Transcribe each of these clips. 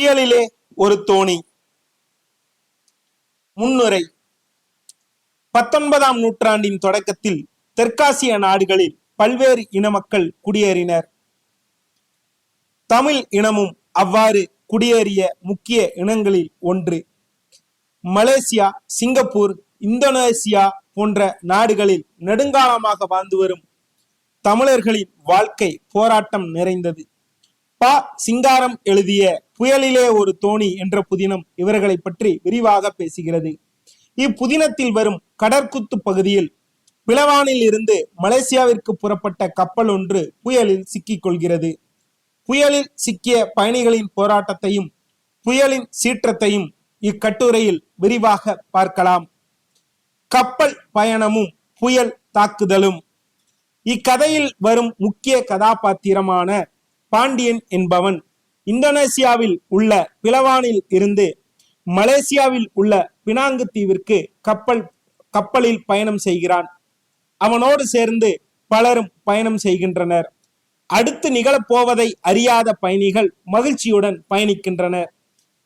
புயலிலே ஒரு தோணி. முன்னுரை. பத்தொன்பதாம் நூற்றாண்டின் தொடக்கத்தில் தெற்காசிய நாடுகளில் பல்வேறு இன மக்கள் குடியேறினர். தமிழ் இனமும் அவ்வாறு குடியேறிய முக்கிய இனங்களில் ஒன்று. மலேசியா சிங்கப்பூர் இந்தோனேசியா போன்ற நாடுகளில் நெடுங்காலமாக வாழ்ந்து வரும் தமிழர்களின் வாழ்க்கை போராட்டம் நிறைந்தது. ப சிங்காரம் எழுதிய புயலிலே ஒரு தோணி என்ற புதினம் இவர்களை பற்றி விரிவாக பேசுகிறது. இப்புதினத்தில் வரும் கடற்குத்து பகுதியில் பிளவானில் இருந்து மலேசியாவிற்கு புறப்பட்ட கப்பல் ஒன்று புயலில் சிக்கிக் கொள்கிறது. புயலில் சிக்கிய பயணிகளின் போராட்டத்தையும் புயலின் சீற்றத்தையும் இக்கட்டுரையில் விரிவாக பார்க்கலாம். கப்பல் பயணமும் புயல் தாக்குதலும். இக்கதையில் வரும் முக்கிய கதாபாத்திரமான பாண்டியன் என்பவன். இந்தோனேசியாவில் உள்ள பிளவானில் இருந்து மலேசியாவில் உள்ள பினாங்கு தீவிற்கு கப்பல் கப்பலில் பயணம் செய்கிறான். அவனோடு சேர்ந்து பலரும் பயணம் செய்கின்றனர். அடுத்து நிகழப்போவதை அறியாத பயணிகள் மகிழ்ச்சியுடன் பயணிக்கின்றனர்.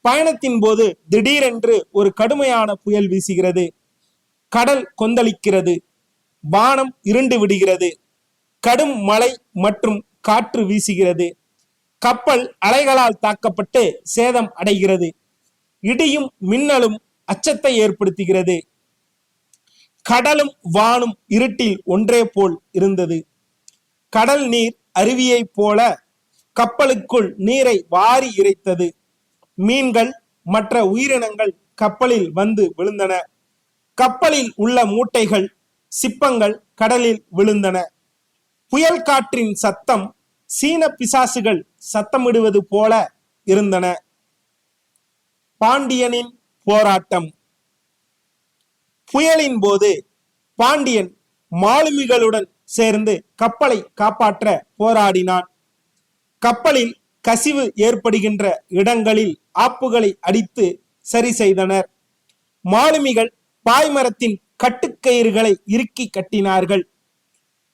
பயணத்தின் போது திடீரென்று ஒரு கடுமையான புயல் வீசுகிறது. கடல் கொந்தளிக்கிறது. வானம் இருண்டு விடுகிறது. கடும் மழை மற்றும் காற்று வீசுகிறது. கப்பல் அலைகளால் தாக்கப்பட்டு சேதம் அடைகிறது. இடியும் மின்னலும் அச்சத்தை ஏற்படுத்துகிறது. கடலும் வானும் இருட்டில் ஒன்றே போல் இருந்தது. கடல் நீர் அருவியைப் போல கப்பலுக்குள் நீரை வாரி இறைத்தது. மீன்கள் மற்ற உயிரினங்கள் கப்பலில் வந்து விழுந்தன. கப்பலில் உள்ள மூட்டைகள் சிப்பங்கள் கடலில் விழுந்தன. புயல் காற்றின் சத்தம் சீன பிசாசுகள் சத்தமிடுவது போல இருந்தன. பாண்டியனின் போராட்டம். புயலின் போது பாண்டியன் மாலுமிகளுடன் சேர்ந்து கப்பலை காப்பாற்ற போராடினான். கப்பலில் கசிவு ஏற்படுகின்ற இடங்களில் ஆப்புகளை அடித்து சரி செய்தனர். மாலுமிகள் பாய்மரத்தின் கட்டுக்கயிறுகளை இறுக்கி கட்டினார்கள்.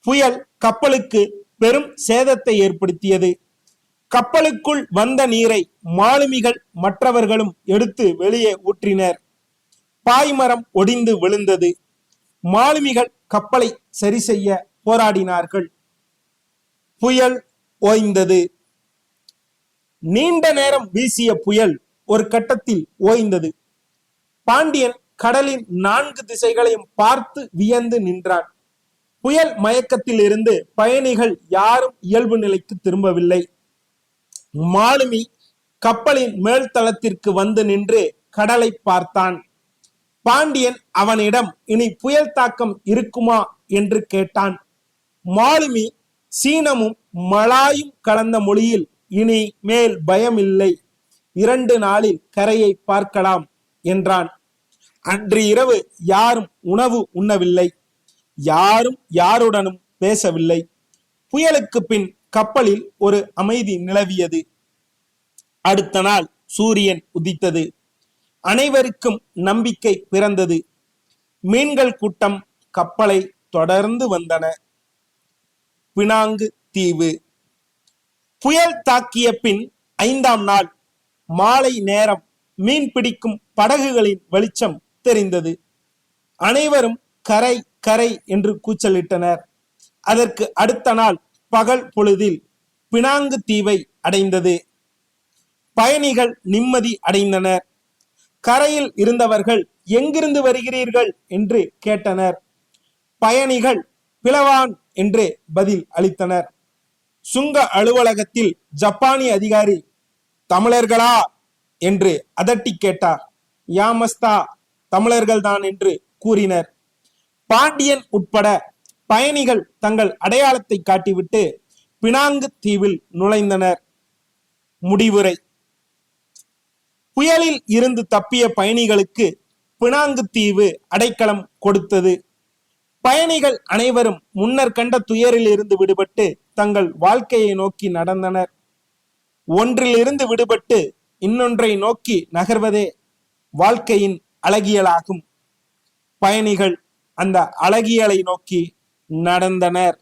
புயல் கப்பலுக்கு பெரும் சேதத்தை ஏற்படுத்தியது. கப்பலுக்குள் வந்த நீரை மாலுமிகள் மற்றவர்களும் எடுத்து வெளியே ஊற்றினர். பாய்மரம் ஒடிந்து விழுந்தது. மாலுமிகள் கப்பலை சரி செய்ய போராடினார்கள். புயல் ஓய்ந்தது. நீண்ட நேரம் வீசிய புயல் ஒரு கட்டத்தில் ஓய்ந்தது. பாண்டியன் கடலின் நான்கு திசைகளையும் பார்த்து வியந்து நின்றான். புயல் மயக்கத்தில் இருந்து பயணிகள் யாரும் இயல்பு நிலைக்கு திரும்பவில்லை. மாலுமி கப்பலின் மேல்தளத்திற்கு வந்து நின்று கடலை பார்த்தான். பாண்டியன் அவனிடம் இனி புயல் தாக்கம் இருக்குமா? என்று கேட்டான். மாலுமி சீனமும் மலாயும் கலந்த மொழியில் இனி மேல் பயமில்லை. இரண்டு நாளில் கரையை பார்க்கலாம் என்றான். அன்று இரவு யாரும் உணவு உண்ணவில்லை. யாரும் யாருடனும் பேசவில்லை. புயலுக்கு பின் கப்பலில் ஒரு அமைதி நிலவியது. அடுத்த நாள் சூரியன் உதித்தது. அனைவருக்கும் நம்பிக்கை பிறந்தது. மீன்கள் கூட்டம் கப்பலை தொடர்ந்து வந்தன. பினாங்கு தீவு. புயல் தாக்கிய பின் ஐந்தாம் நாள் மாலை நேரம் மீன் பிடிக்கும் படகுகளின் வெளிச்சம் தெரிந்தது. அனைவரும் கரை கரை என்று கூச்சலிட்டனர். அதற்கு அடுத்த நாள் பகல் பொழுதில் பினாங்கு தீவை அடைந்தது. பயணிகள் நிம்மதி அடைந்தனர். கரையில் இருந்தவர்கள் எங்கிருந்து வருகிறீர்கள்? என்று கேட்டனர். பயணிகள் பிளவான் என்று பதில் அளித்தனர். சுங்க அலுவலகத்தில் ஜப்பானிய அதிகாரி தமிழர்களா? என்று அதட்டி கேட்டார். யாமஸ்தா தமிழர்கள்தான் என்று கூறினர். பாண்டியன் உட்பட பயணிகள் தங்கள் அடையாளத்தை காட்டிவிட்டு பினாங்கு தீவில் நுழைந்தனர். முடிவுரை. புயலில் இருந்து தப்பிய பயணிகளுக்கு பினாங்கு தீவு அடைக்கலம் கொடுத்தது. பயணிகள் அனைவரும் முன்னர் கண்ட துயரில் இருந்து விடுபட்டு தங்கள் வாழ்க்கையை நோக்கி நடந்தனர். ஒன்றிலிருந்து விடுபட்டு இன்னொன்றை நோக்கி நகர்வதே வாழ்க்கையின் அழகியலாகும். பயணிகள் அந்த அழகியலை நோக்கி நடந்தனர்.